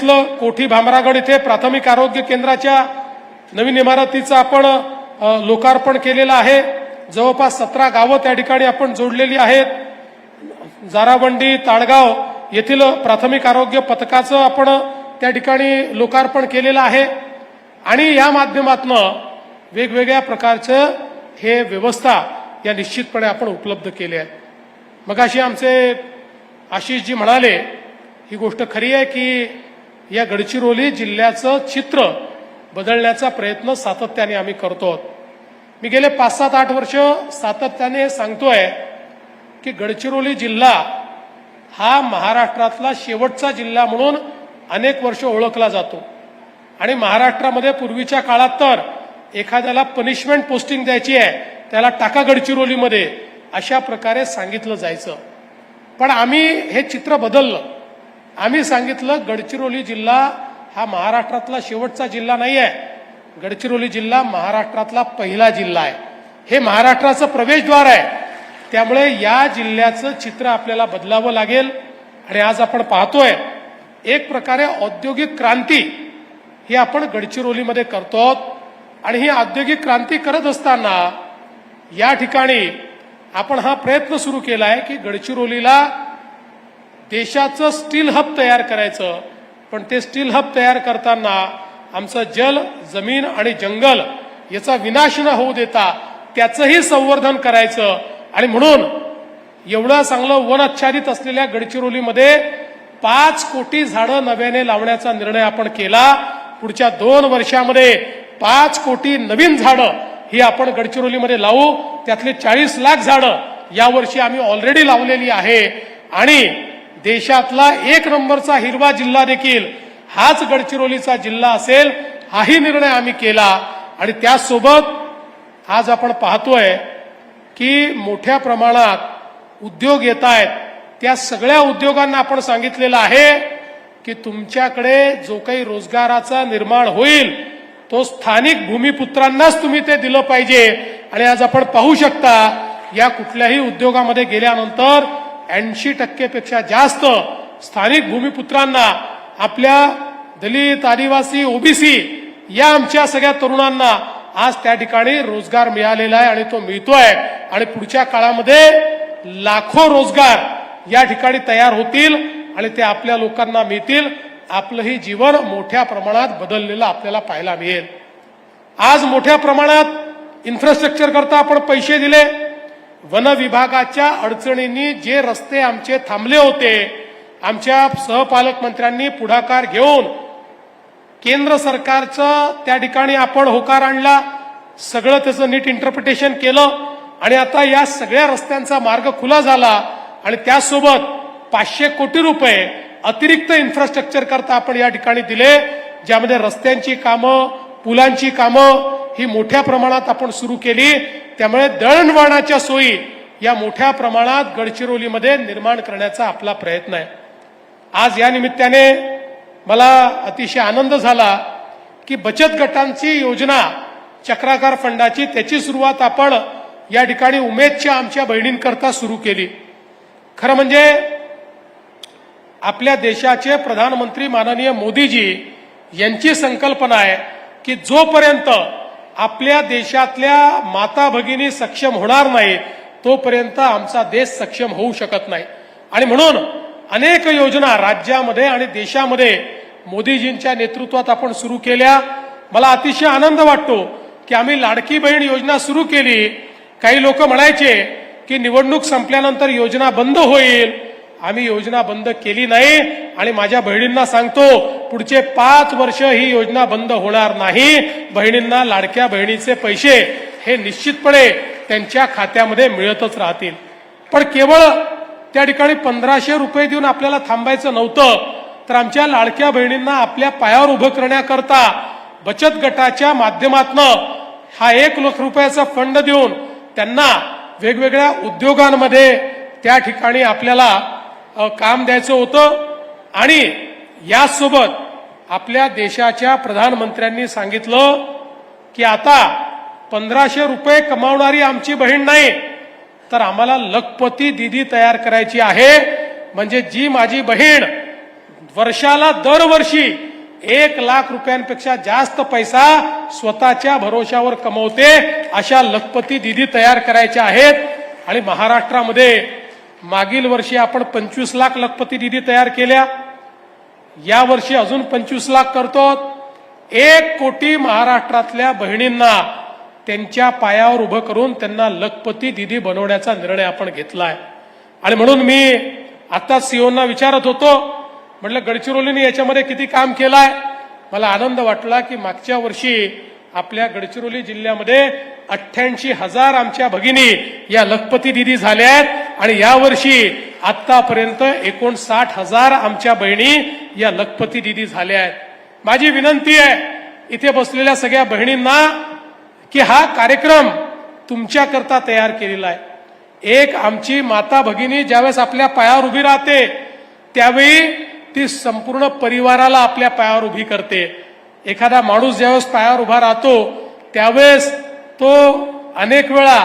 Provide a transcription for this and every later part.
सांगितलं कोठी भामरागड इथे प्राथमिक आरोग्य केंद्राच्या नवीन इमारतीचं आपण लोकार्पण केलेलं आहे. जवळपास सतरा गावं त्या ठिकाणी आपण जोडलेली आहेत. जाराबंडी ताडगाव येथील प्राथमिक आरोग्य पथकाचं आपण त्या ठिकाणी लोकार्पण केलेलं आहे. आणि या माध्यमातनं वेगवेगळ्या प्रकारचं हे व्यवस्था या निश्चितपणे आपण उपलब्ध केल्या आहेत. मग अशी आमचे आशिषजी म्हणाले ही गोष्ट खरी आहे की या गडचिरोली जिल्ह्याचं चित्र बदलण्याचा प्रयत्न सातत्याने आम्ही करतो. मी गेले पाच सात आठ वर्ष सातत्याने सांगतोय की गडचिरोली जिल्हा हा महाराष्ट्रातला शेवटचा जिल्हा म्हणून अनेक वर्ष ओळखला जातो. आणि महाराष्ट्रामध्ये पूर्वीच्या काळात तर एखाद्याला पनिशमेंट पोस्टिंग द्यायची आहे त्याला टाका गडचिरोलीमध्ये अशा प्रकारे सांगितलं जायचं. पण आम्ही हे चित्र बदललं. आम्ही सांगितलं गडचिरोली जिल्हा हा महाराष्ट्रातला शेवटचा जिल्हा नाही आहे गडचिरोली जिल्हा महाराष्ट्रातला पहिला जिल्हा आहे. हे महाराष्ट्राचं प्रवेशद्वार आहे. त्यामुळे या जिल्ह्याचं चित्र आपल्याला बदलावं लागेल. आणि आज आपण पाहतोय एक प्रकारे औद्योगिक क्रांती ही आपण गडचिरोलीमध्ये करतो आणि ही औद्योगिक क्रांती करत असताना या ठिकाणी आपण हा प्रयत्न सुरू केला आहे की गडचिरोलीला देशाचं स्टील हब तयार करायचं. पण ते स्टील हब तयार करताना आमचं जल जमीन आणि जंगल याचा विनाश न होऊ देता त्याचंही संवर्धन करायचं. आणि म्हणून एवढं चांगलं वन आच्छादित असलेल्या गडचिरोलीमध्ये पाच कोटी झाडं नव्याने लावण्याचा निर्णय आपण केला. पुढच्या दोन वर्षामध्ये पाच कोटी नवीन झाडं ही आपण गडचिरोलीमध्ये लावू. त्यातले चाळीस लाख झाडं यावर्षी आम्ही ऑलरेडी लावलेली आहे. आणि देशातला एक नंबरचा हिरवा जिल्हा देखील हाच गडचिरोलीचा जिल्हा असेल हाही निर्णय आम्ही केला. आणि त्याचसोबत आज आपण पाहतोय की मोठ्या प्रमाणात उद्योग येत आहेत. त्या सगळ्या उद्योगांना आपण सांगितलेलं आहे की तुमच्याकडे जो काही रोजगाराचा निर्माण होईल तो स्थानिक भूमिपुत्रांनाच तुम्ही ते दिलं पाहिजे. आणि आज आपण पाहू शकता या कुठल्याही उद्योगामध्ये गेल्यानंतर ऐंशी टक्केपेक्षा जास्त स्थानिक भूमिपुत्रांना आपल्या दलित आदिवासी ओबीसी या आमच्या सगळ्या तरुणांना आज त्या ठिकाणी रोजगार मिळालेला आहे आणि तो मिळतोय. आणि पुढच्या काळामध्ये लाखो रोजगार या ठिकाणी तयार होतील आणि ते आपल्या लोकांना मिळतील. आपलंही जीवन मोठ्या प्रमाणात बदललेलं आपल्याला पाहायला मिळेल. आज मोठ्या प्रमाणात इन्फ्रास्ट्रक्चर करता आपण पैसे दिले. वन विभागाच्या अडचणींनी जे रस्ते आमचे थांबले होते आमच्या सहपालकमंत्र्यांनी पुढाकार घेऊन केंद्र सरकारचं त्या ठिकाणी आपण होकार आणला सगळं त्याचं नीट इंटरप्रिटेशन केलं आणि आता या सगळ्या रस्त्यांचा मार्ग खुला झाला आणि त्यासोबत पाचशे कोटी रुपये अतिरिक्त इन्फ्रास्ट्रक्चर करता आपण या ठिकाणी दिले ज्यामध्ये रस्त्यांची कामं पुलांची कामं ही मोठ्या प्रमाणात आपण सुरू केली. त्यामुळे दळणवळणाच्या सोयी या मोठ्या प्रमाणात गडचिरोलीमध्ये निर्माण करण्याचा आपला प्रयत्न आहे. आज या निमित्ताने मला अतिशय आनंद झाला की बचत गटांची योजना चक्राकार फंडाची त्याची सुरुवात आपण या ठिकाणी उमेदच्या आमच्या बहिणींकरता सुरू केली. खरं म्हणजे आपल्या देशाचे प्रधानमंत्री माननीय मोदीजी यांची संकल्पना आहे की जोपर्यंत आपल्या देशातल्या माता भगिनी सक्षम होणार नाही तोपर्यंत आमचा देश सक्षम होऊ शकत नाही. आणि म्हणून अनेक योजना राज्यामध्ये आणि देशामध्ये मोदीजींच्या नेतृत्वात आपण सुरू केल्या. मला अतिशय आनंद वाटतो की आम्ही लाडकी बहीण योजना सुरू केली. काही लोक म्हणायचे की निवडणूक संपल्यानंतर योजना बंद होईल. आम्ही योजना बंद केली नाही आणि माझ्या बहिणींना सांगतो पुढचे पाच वर्ष ही योजना बंद होणार नाही. बहिणींना लाडक्या बहिणीचे पैसे हे निश्चितपणे त्यांच्या खात्यामध्ये मिळतच राहतील. पण केवळ त्या ठिकाणी पंधराशे रुपये देऊन आपल्याला थांबायचं नव्हतं तर आमच्या लाडक्या बहिणींना आपल्या पायावर उभं करण्याकरता बचत गटाच्या माध्यमातनं हा एक लाख रुपयाचा फंड देऊन त्यांना वेगवेगळ्या उद्योगांमध्ये त्या ठिकाणी आपल्याला काम द्यायचं होतं. आणि यासोबत आपल्या देशाच्या प्रधानमंत्र्यांनी सांगितलं की आता पंधराशे रुपये कमावणारी आमची बहीण नाही तर आम्हाला लखपती दिदी तयार करायची आहे. म्हणजे जी माझी बहीण वर्षाला दरवर्षी एक लाख रुपयांपेक्षा जास्त पैसा स्वतःच्या भरोशावर कमवते अशा लखपती दिदी तयार करायच्या आहेत. आणि महाराष्ट्रामध्ये मागील वर्षी आपण पंचवीस लाख लखपती दिदी तयार केल्या. या वर्षी अजून पंचवीस लाख करतो. एक कोटी महाराष्ट्रातल्या बहिणींना त्यांच्या पायावर उभं करून त्यांना लखपती दिदी बनवण्याचा निर्णय आपण घेतलाय. आणि म्हणून मी आता सीओना विचारत होतो. म्हटलं गडचिरोलीने याच्यामध्ये किती काम केलंय? मला आनंद वाटला की मागच्या वर्षी आपल्या गडचिरोली जिल्ह्यामध्ये अठ्ठ्याऐंशी हजार आमच्या भगिनी या लखपती दिदी झाल्या आहेत. आणि यावर्षी आतापर्यंत एकोणसाठ हजार आमच्या बहिणी या लखपती दिदी झाल्या आहेत. माझी विनंती आहे इथे बसलेल्या सगळ्या बहिणींना की हा कार्यक्रम तुमच्याकरता तयार केलेला आहे. एक आमची माता भगिनी ज्यावेळेस आपल्या पायावर उभी राहते त्यावेळी ती संपूर्ण परिवाराला आपल्या पायावर उभी करते. एखादा माणूस ज्यावेळेस पायावर उभा राहतो त्यावेळेस तो अनेक वेळा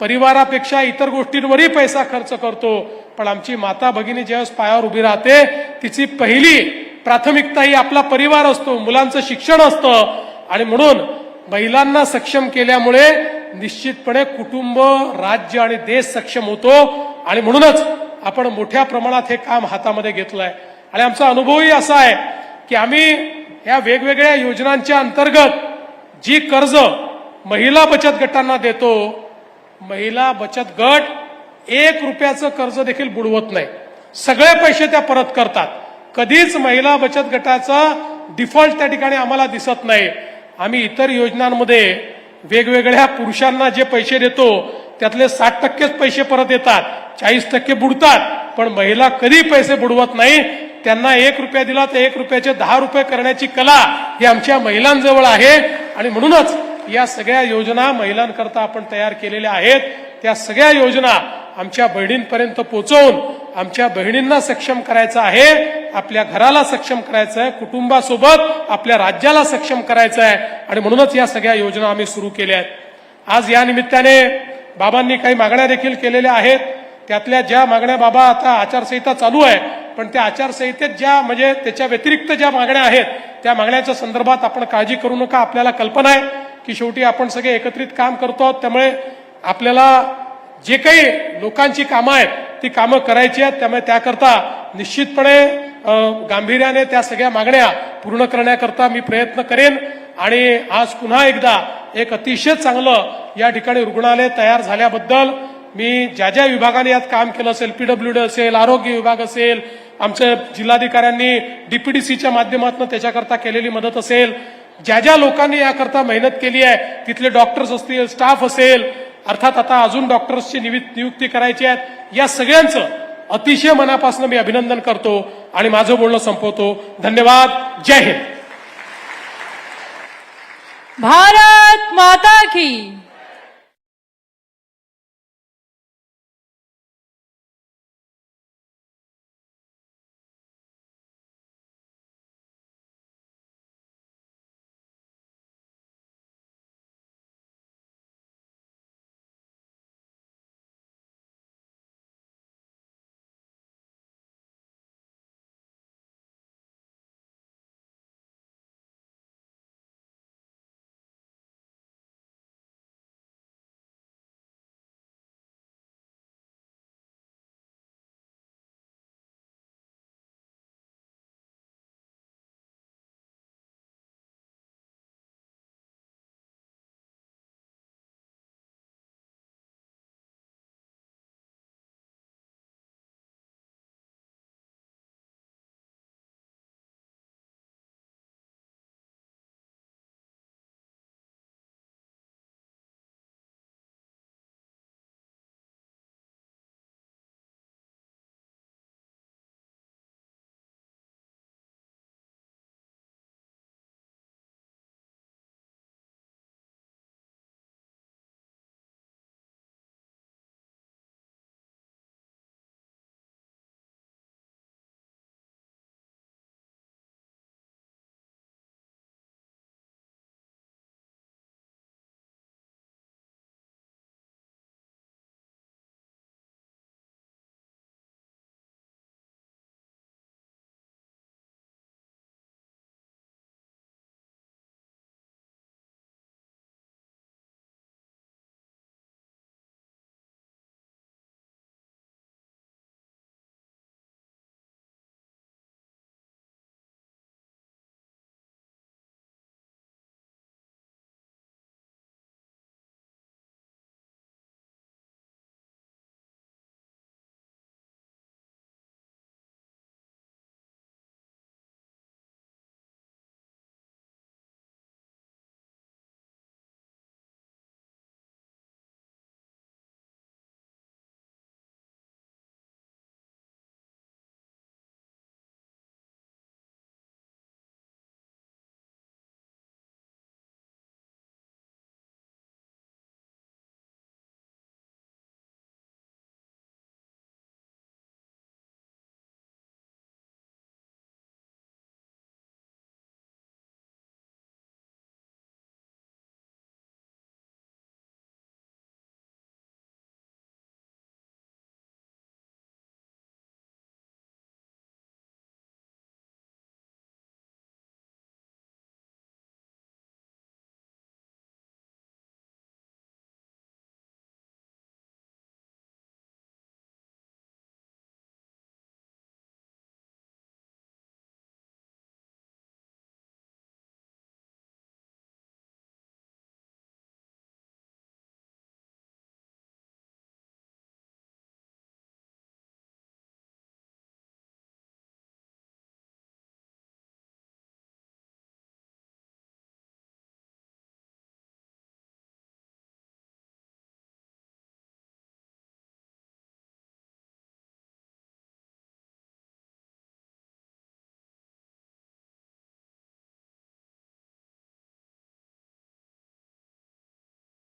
परिवारापेक्षा इतर गोष्टींवरही पैसा खर्च करतो. पण आमची माता भगिनी ज्यावेळेस पायावर उभी राहते तिची पहिली प्राथमिकता ही आपला परिवार असतो मुलांचं शिक्षण असतं. आणि म्हणून महिलांना सक्षम केल्यामुळे निश्चितपणे कुटुंब राज्य आणि देश सक्षम होतो. आणि म्हणूनच आपण मोठ्या प्रमाणात हे काम हातामध्ये घेतलंय. आणि आमचा अनुभवही असा आहे की आम्ही या वेगवेगळ्या योजनांच्या अंतर्गत जी कर्ज महिला बचत गटांना देतो महिला बचत गट एक रुपयाचं कर्ज देखील बुडवत नाही. सगळे पैसे त्या परत करतात. कधीच महिला बचत गटाचा डिफॉल्ट त्या ठिकाणी आम्हाला दिसत नाही. आम्ही इतर योजनांमध्ये वेगवेगळ्या पुरुषांना जे पैसे देतो त्यातले साठ टक्केच पैसे परत येतात चाळीस टक्के बुडतात. पण महिला कधी पैसे बुडवत नाही? त्यांना एक रुपया दिला तर एक रुपयाचे दहा रुपये करण्याची कला ही आमच्या महिलांजवळ आहे. आणि म्हणूनच या सगळ्या योजना महिलांकरता आपण तयार केलेल्या आहेत. त्या सगळ्या योजना आमच्या बहिणींपर्यंत पोहोचवून आमच्या बहिणींना सक्षम करायचं आहे. आपल्या घराला सक्षम करायचं आहे. कुटुंबासोबत आपल्या राज्याला सक्षम करायचं आहे. आणि म्हणूनच या सगळ्या योजना आम्ही सुरू केल्या आहेत. आज या निमित्ताने बाबांनी काही मागण्या देखील केलेल्या आहेत. त्यातल्या ज्या मागण्या बाबा आता आचारसंहिता चालू आहे पण त्या आचारसंहितेत ज्या म्हणजे त्याच्या व्यतिरिक्त ज्या मागण्या आहेत त्या मागण्याच्या संदर्भात आपण काळजी करू नका. आपल्याला कल्पना आहे. की शेवटी आपण सगळे एकत्रित काम करतो आहोत. त्यामुळे आपल्याला जे काही लोकांची कामं आहेत ती कामं करायची आहेत. त्यामुळे त्याकरता निश्चितपणे गांभीर्याने त्या सगळ्या मागण्या पूर्ण करण्याकरता मी प्रयत्न करेन. आणि आज पुन्हा एकदा एक अतिशय चांगलं या ठिकाणी रुग्णालय तयार झाल्याबद्दल मी ज्या ज्या विभागाने यात काम केलं असेल पीडब्ल्यूडी असेल आरोग्य विभाग असेल आमच्या जिल्हाधिकाऱ्यांनी डीपीडीसीच्या माध्यमातून त्याच्याकरता केलेली मदत असेल ज्या ज्या लोकांनी याकरता मेहनत केली आहे तिथले डॉक्टर्स असतील स्टाफ असेल अर्थात आता अजून डॉक्टर्सची नियुक्ती करायची आहेत या सगळ्यांचं अतिशय मनापासून मी अभिनंदन करतो आणि माझं बोलणं संपवतो. धन्यवाद. जय हिंद. भारत माता की